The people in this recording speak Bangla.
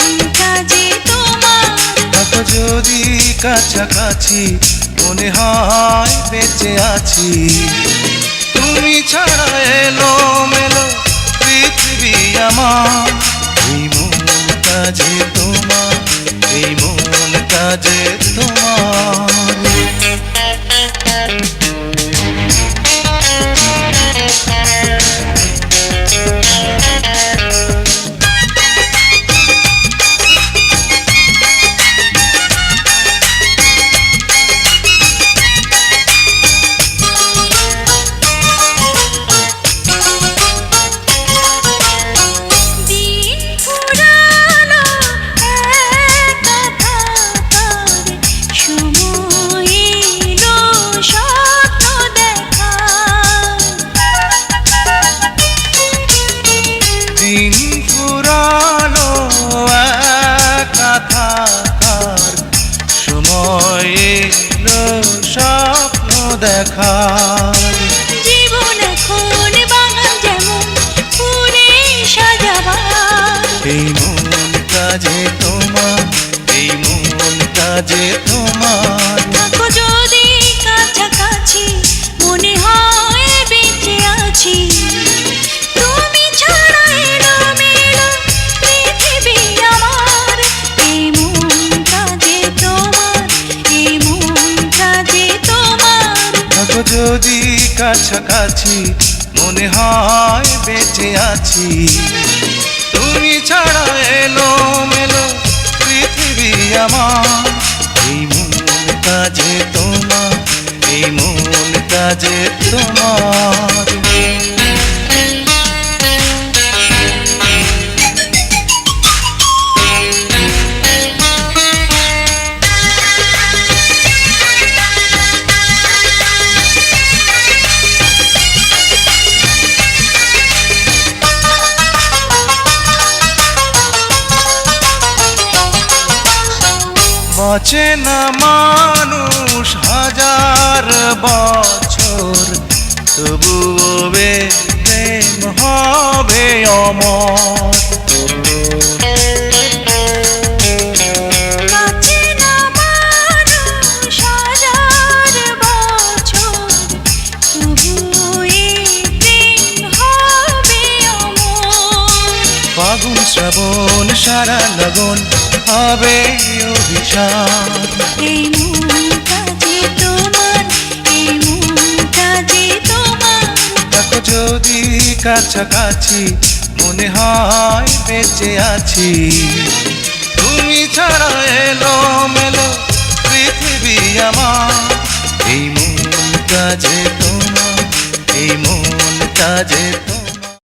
বেঁচে আছি তোমার থাকো যদি কাছাকাছি মনে হয় বেঁচে আছি তুমি ছাড়া এলো মেলো যে তোমার দেখার জীবন এখন বাগান যেমন ফুলে সাজাবার এই মন কাজে তোমার এই মন কাজে তোমার। যদি কাছাকাছি মনে হয় বেঁচে আছি, তুমি ছাড়া এলো মেলো পৃথিবী আমার। এই মন কাজে তোমার, এই মন কাজে তোমার। বাঁচে না মানুষ হাজার বছর? তবুও প্রেম হবে অমর। শ্রাবণ সারা লগন হবে অভিশাপ। এই যদি কাছাকাছি মনে হয় বেঁচে আছি। তুমি ছাড়া এলো মেলো পৃথিবী আমার